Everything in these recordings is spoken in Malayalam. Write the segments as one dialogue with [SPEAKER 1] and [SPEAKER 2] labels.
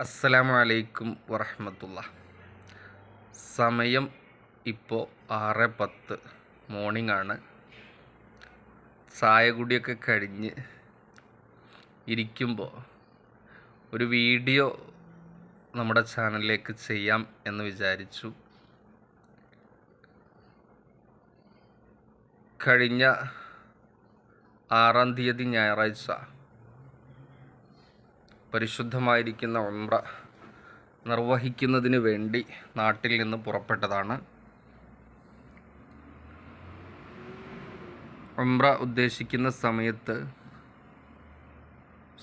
[SPEAKER 1] അസ്സലാമു അലൈക്കും വറഹമത്തുള്ള. സമയം ഇപ്പോൾ ആറ് പത്ത് മോർണിംഗ് ആണ് ചായ കുടിയൊക്കെ കഴിഞ്ഞ് ഇരിക്കുമ്പോൾ ഒരു വീഡിയോ നമ്മുടെ ചാനലിലേക്ക് ചെയ്യാം എന്ന് വിചാരിച്ചു. കഴിഞ്ഞ ആറാം തീയതി ഞായറാഴ്ച പരിശുദ്ധമായിരിക്കുന്ന ഉംറ നിർവഹിക്കുന്നതിന് വേണ്ടി നാട്ടിൽ നിന്ന് പുറപ്പെട്ടതാണ്. ഉംറ ഉദ്ദേശിക്കുന്ന സമയത്ത്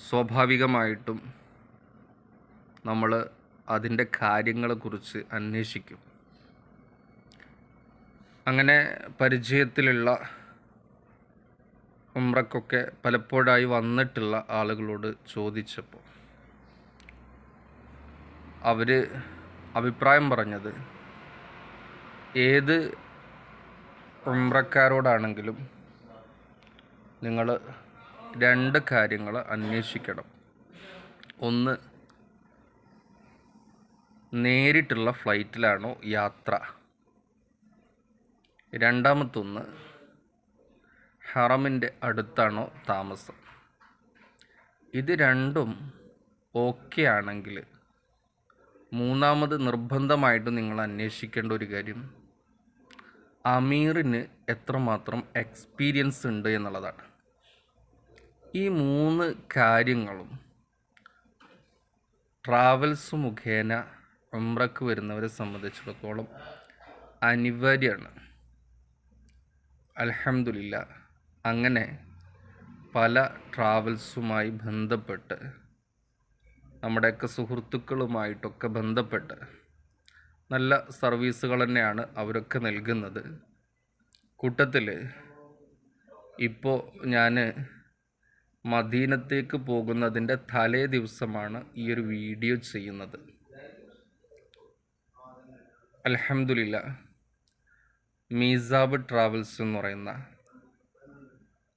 [SPEAKER 1] സ്വാഭാവികമായിട്ടും നമ്മൾ അതിന്റെ കാര്യങ്ങളെക്കുറിച്ച് അന്വേഷിക്കും. അങ്ങനെ പരിചയത്തിലുള്ള ഉംറക്കൊക്കെ പലപ്പോഴായി വന്നിട്ടുള്ള ആളുകളോട് ചോദിച്ചപ്പോൾ അവർ അഭിപ്രായം പറഞ്ഞത്. ഏത് ഉംറക്കാരോടാണെങ്കിലും നിങ്ങൾ രണ്ട് കാര്യങ്ങൾ അന്വേഷിക്കണം. ഒന്ന് നേരിട്ടുള്ള ഫ്ലൈറ്റിലാണോ യാത്ര? രണ്ടാമത്തൊന്ന് ഹറമിന്റെ അടുത്താണോ താമസം? ഇത് രണ്ടും ഓക്കെ ആണെങ്കിൽ മൂന്നാമത് നിർബന്ധമായിട്ട് നിങ്ങൾ അന്വേഷിക്കേണ്ട ഒരു കാര്യം അമീറിന് എത്രമാത്രം എക്സ്പീരിയൻസ് ഉണ്ട് എന്നുള്ളതാണ്. ഈ മൂന്ന് കാര്യങ്ങളും ട്രാവൽസ് മുഖേന ഉംറക്ക് വരുന്നവരെ സംബന്ധിച്ചിടത്തോളം അനിവാര്യമാണ്. അലഹമില്ല അങ്ങനെ പല ട്രാവൽസുമായി ബന്ധപ്പെട്ട് നമ്മുടെയൊക്കെ സുഹൃത്തുക്കളുമായിട്ടൊക്കെ ബന്ധപ്പെട്ട് നല്ല സർവീസുകൾ തന്നെയാണ് അവരൊക്കെ നൽകുന്നത്. കൂട്ടത്തിൽ ഇപ്പോൾ ഞാൻ മദീനത്തേക്ക് പോകുന്നതിന്റെ തലേ ദിവസമാണ് ഈ ഒരു വീഡിയോ ചെയ്യുന്നത്. അലഹമില്ല മീസാബ് ട്രാവൽസ് എന്ന് പറയുന്ന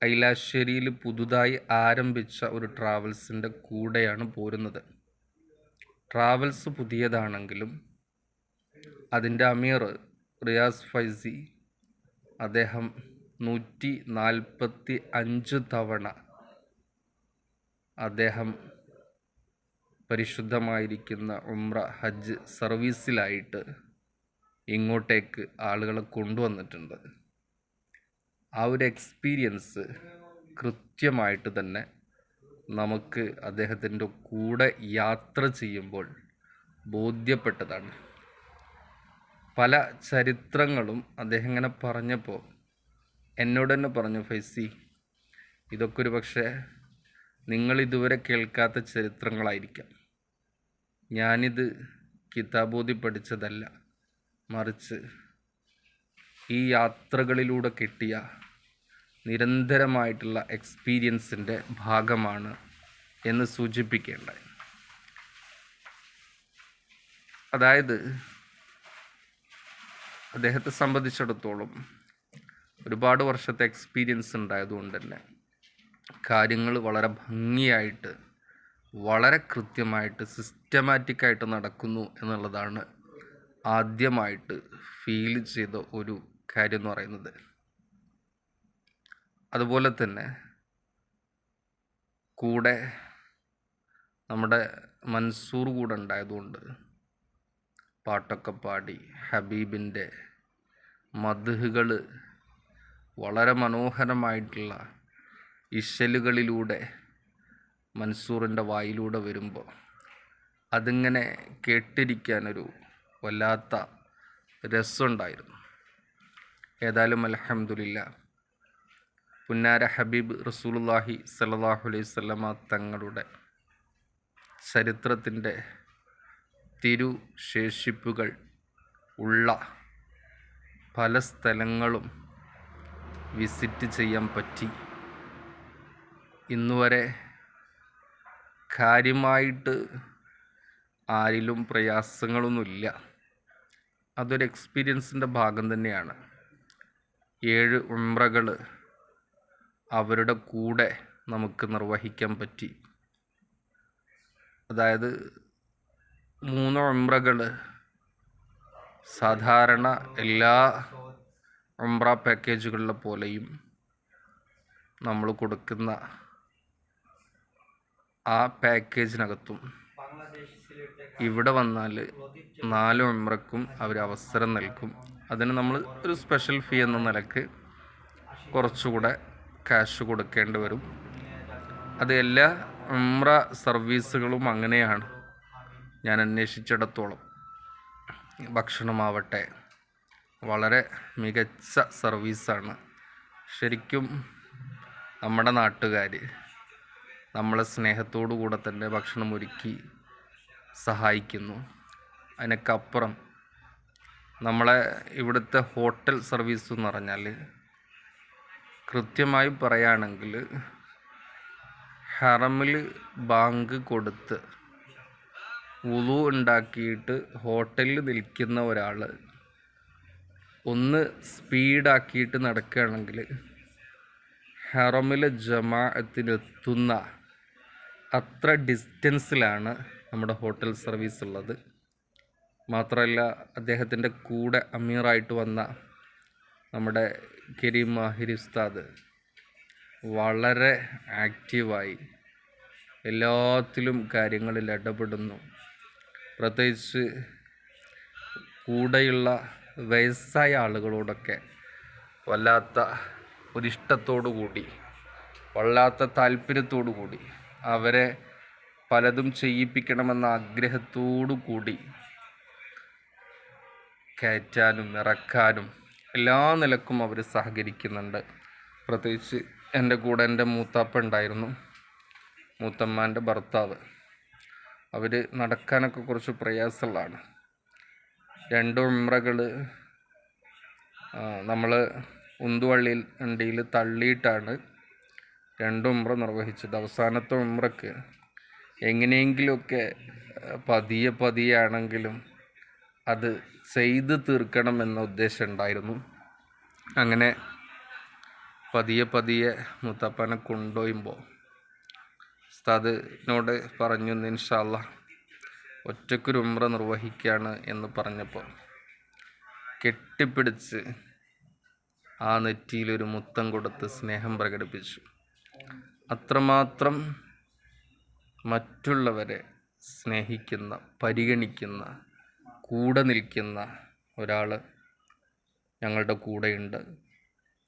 [SPEAKER 1] ഐലാശ്ശേരിയിൽ പുതുതായി ആരംഭിച്ച ഒരു ട്രാവൽസിന്റെ കൂടെയാണ് പോരുന്നത്. ട്രാവൽസ് പുതിയതാണെങ്കിലും അതിന്റെ അമീർ റിയാസ് ഫൈസി അദ്ദേഹം നൂറ്റി നാൽപ്പത്തി അഞ്ച് തവണ അദ്ദേഹം പരിശുദ്ധമായിരിക്കുന്ന ഉംറ ഹജ്ജ് സർവീസിലായിട്ട് ഇങ്ങോട്ടേക്ക് ആളുകളെ കൊണ്ടുവന്നിട്ടുണ്ട്. ആ ഒരു എക്സ്പീരിയൻസ് കൃത്യമായിട്ട് തന്നെ നമുക്ക് അദ്ദേഹത്തിന്റെ കൂടെ യാത്ര ചെയ്യുമ്പോൾ ബോധ്യപ്പെട്ടതാണ്. പല ചരിത്രങ്ങളും അദ്ദേഹം ഇങ്ങനെ പറഞ്ഞപ്പോൾ എന്നോട് തന്നെ പറഞ്ഞു ഫൈസി ഇതൊക്കെ ഒരു പക്ഷേ നിങ്ങളിതുവരെ കേൾക്കാത്ത ചരിത്രങ്ങളായിരിക്കാം. ഞാനിത് കിതാബോധി പഠിച്ചതല്ല. മറിച്ച് ഈ യാത്രകളിലൂടെ കിട്ടിയ നിരന്തരമായിട്ടുള്ള എക്സ്പീരിയൻസിന്റെ ഭാഗമാണ് എന്ന് സൂചിപ്പിക്കേണ്ടത്. അതായത് അദ്ദേഹത്തെ സംബന്ധിച്ചിടത്തോളം ഒരുപാട് വർഷത്തെ എക്സ്പീരിയൻസ് ഉണ്ടായതുകൊണ്ട് തന്നെ കാര്യങ്ങൾ വളരെ ഭംഗിയായിട്ട് വളരെ കൃത്യമായിട്ട് സിസ്റ്റമാറ്റിക്കായിട്ട് നടക്കുന്നു എന്നുള്ളതാണ് ആദ്യമായിട്ട് ഫീൽ ചെയ്ത ഒരു കാര്യം എന്ന് പറയുന്നത്. അതുപോലെ തന്നെ കൂടെ നമ്മുടെ മൻസൂർ കൂടെ ഉണ്ടായതുകൊണ്ട് പാട്ടൊക്കെ പാടി ഹബീബിന്റെ മധുഹുകൾ വളരെ മനോഹരമായിട്ടുള്ള ഇശലുകളിലൂടെ മൻസൂറിന്റെ വായിലൂടെ വരുമ്പോൾ അതിങ്ങനെ കേട്ടിരിക്കാനൊരു വല്ലാത്ത രസമുണ്ടായിരുന്നു. ഏതായാലും അലഹമുല്ല പുന്നാര ഹബീബ് റസൂലുല്ലാഹി സല്ലാഹു അലൈഹി സ്വലമ തങ്ങളുടെ ചരിത്രത്തിന്റെ തിരുശേഷിപ്പുകൾ ഉള്ള പല സ്ഥലങ്ങളും വിസിറ്റ് ചെയ്യാൻ പറ്റി. ഇന്നുവരെ കാര്യമായിട്ട് ആരിലും പ്രയാസങ്ങളൊന്നുമില്ല. അതൊരു എക്സ്പീരിയൻസിന്റെ ഭാഗം തന്നെയാണ്. ഏഴ് ഉംറകൾ അവരുടെ കൂടെ നമുക്ക് നിർവഹിക്കാൻ പറ്റി. അതായത് മൂന്ന് ഒമ്രകൾ സാധാരണ എല്ലാ ഉംറ പാക്കേജുകളിലെ പോലെയും നമ്മൾ കൊടുക്കുന്ന ആ പാക്കേജിനകത്തും ഇവിടെ വന്നാൽ നാല് ഉംറക്കും അവർ അവസരം നൽകും. അതിന് നമ്മൾ ഒരു സ്പെഷ്യൽ ഫീ എന്ന നിലയ്ക്ക് കുറച്ചുകൂടെ ക്യാഷ് കൊടുക്കേണ്ടി വരും. അത് എല്ലാ ഉമ്ര സർവീസുകളും അങ്ങനെയാണ്. ഞാൻ അന്വേഷിച്ചിടത്തോളം. ഭക്ഷണമാവട്ടെ. വളരെ മികച്ച സർവീസാണ്. ശരിക്കും നമ്മുടെ നാട്ടുകാർ നമ്മളെ സ്നേഹത്തോടു കൂടെ തന്നെ ഭക്ഷണം ഒരുക്കി സഹായിക്കുന്നു. അതിനൊക്കെ അപ്പുറം നമ്മളെ ഇവിടുത്തെ ഹോട്ടൽ സർവീസ് എന്ന് പറഞ്ഞാൽ കൃത്യമായി പറയുകയാണെങ്കിൽ ഹറമിൽ ബാങ്ക് കൊടുത്ത് ഉളു ഉണ്ടാക്കിയിട്ട് ഹോട്ടലിൽ നിൽക്കുന്ന ഒരാൾ ഒന്ന് സ്പീഡാക്കിയിട്ട് നടക്കുകയാണെങ്കിൽ ഹറമിലെ ജമാഅത്തിനെത്തുന്ന അത്ര ഡിസ്റ്റൻസിലാണ് നമ്മുടെ ഹോട്ടൽ സർവീസ് ഉള്ളത്. മാത്രമല്ല അദ്ദേഹത്തിന്റെ കൂടെ അമീറായിട്ട് വന്ന നമ്മുടെ കരീം മാഹിർ ഉസ്താദ്. വളരെ ആക്റ്റീവായി എല്ലാത്തിലും കാര്യങ്ങളിൽ ഇടപെടുന്നു. പ്രത്യേകിച്ച് കൂടെയുള്ള വയസ്സായ ആളുകളോടൊക്കെ വല്ലാത്ത ഒരിഷ്ടത്തോടു കൂടി വല്ലാത്ത താല്പര്യത്തോടു കൂടി അവരെ പലതും ചെയ്യിപ്പിക്കണമെന്ന ആഗ്രഹത്തോടു കൂടി കയറ്റാനും ഇറക്കാനും എല്ലാ നിലക്കും അവർ സഹകരിക്കുന്നുണ്ട്. പ്രത്യേകിച്ച് എന്റെ കൂടെ എന്റെ മൂത്താപ്പ ഉണ്ടായിരുന്നു. മൂത്തമ്മാന്റെ ഭർത്താവ്. അവർ നടക്കാനൊക്കെ കുറച്ച് പ്രയാസമുള്ളതാണ്. രണ്ട് ഉമ്രകൾ നമ്മൾ ഉന്തുവള്ളിയിൽ വണ്ടിയിൽ തള്ളിയിട്ടാണ് രണ്ട് ഉമ്ര നിർവഹിച്ചത്. അവസാനത്തെ ഉമ്രക്ക് എങ്ങനെയെങ്കിലുമൊക്കെ പതിയെ പതിയെ ആണെങ്കിലും അത് ചെയ്ത് തീർക്കണം എന്ന ഉദ്ദേശം ഉണ്ടായിരുന്നു. അങ്ങനെ പതിയെ പതിയെ മുത്തപ്പനെ കൊണ്ടുപോയുമ്പോൾ ഉസ്താദിനോട് പറഞ്ഞു ഇൻഷാല്ല ഒറ്റക്കൊരു ഉമ്ര നിർവഹിക്കുകയാണ് എന്ന് പറഞ്ഞപ്പോൾ കെട്ടിപ്പിടിച്ച് ആ നെറ്റിയിലൊരു മുത്തം കൊടുത്ത് സ്നേഹം പ്രകടിപ്പിച്ചു. അത്രമാത്രം മറ്റുള്ളവരെ സ്നേഹിക്കുന്ന പരിഗണിക്കുന്ന കൂടെ നിൽക്കുന്ന ഒരാൾ ഞങ്ങളുടെ കൂടെയുണ്ട്.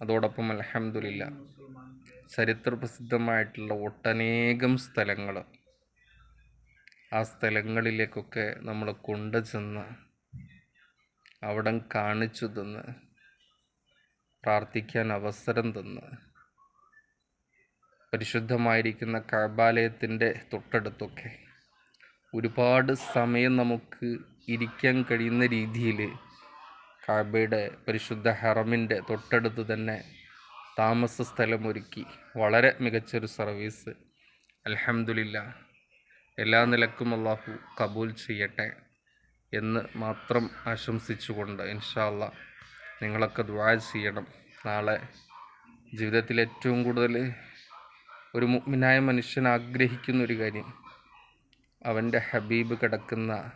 [SPEAKER 1] അതോടൊപ്പം അലഹമില്ല ചരിത്ര പ്രസിദ്ധമായിട്ടുള്ള ഒട്ടനേകം സ്ഥലങ്ങൾ ആ സ്ഥലങ്ങളിലേക്കൊക്കെ നമ്മൾ കൊണ്ടുചെന്ന് അവിടം കാണിച്ചു തന്ന് പ്രാർത്ഥിക്കാൻ അവസരം തന്ന്. പരിശുദ്ധമായിരിക്കുന്ന കഴബാലയത്തിന്റെ തൊട്ടടുത്തൊക്കെ ഒരുപാട് സമയം നമുക്ക് ഇരിക്കാൻ കഴിയുന്ന രീതിയിൽ കാബയുടെ പരിശുദ്ധ ഹറമിന്റെ തൊട്ടടുത്ത് തന്നെ താമസ സ്ഥലമൊരുക്കി. വളരെ മികച്ചൊരു സർവീസ്. അലഹമില്ല എല്ലാ നിലക്കും അള്ളാഹു കബൂൽ ചെയ്യട്ടെ എന്ന് മാത്രം ആശംസിച്ചുകൊണ്ട് ഇൻഷാല്ല നിങ്ങളൊക്കെ ദ്വാ ചെയ്യണം. നാളെ ജീവിതത്തിൽ ഏറ്റവും കൂടുതൽ ഒരു മുഗ്മിനായ മനുഷ്യൻ ആഗ്രഹിക്കുന്ന ഒരു കാര്യം അവന്റെ ഹബീബ് കിടക്കുന്ന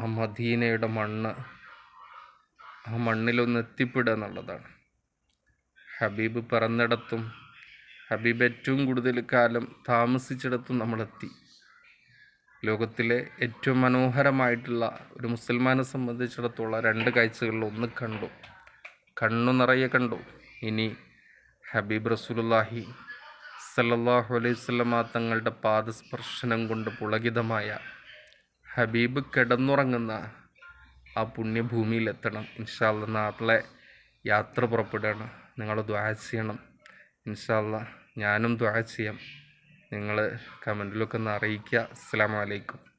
[SPEAKER 1] ആ മദീനയുടെ മണ്ണ്. ആ മണ്ണിലൊന്ന് എത്തിപ്പെടുക എന്നുള്ളതാണ്. ഹബീബ് പിറന്നിടത്തും ഹബീബ് ഏറ്റവും കൂടുതൽ കാലം താമസിച്ചിടത്തും നമ്മളെത്തി. ലോകത്തിലെ ഏറ്റവും മനോഹരമായിട്ടുള്ള ഒരു മുസൽമാനെ സംബന്ധിച്ചിടത്തോളം രണ്ട് കാഴ്ചകളിൽ ഒന്ന് കണ്ടു. കണ്ണു നിറയെ കണ്ടു. ഇനി ഹബീബ് റസൂലുല്ലാഹി സല്ലല്ലാഹു അലൈഹി സ്വലമ തങ്ങളുടെ പാദസ്പർശനം കൊണ്ട് പുളകിതമായ ഹബീബ് കിടന്നുറങ്ങുന്ന ആ പുണ്യഭൂമിയിലെത്തണം. ഇൻഷാല്ല നാട്ടിലെ യാത്ര പുറപ്പെടുകയാണ്. നിങ്ങൾ ദ്വാ ചെയ്യണം. ഇൻഷാല്ല ഞാനും ദ്വാ ചെയ്യാം. നിങ്ങൾ കമന്റിലൊക്കെ ഒന്ന് അറിയിക്കുക. അസ്സാം വലൈക്കും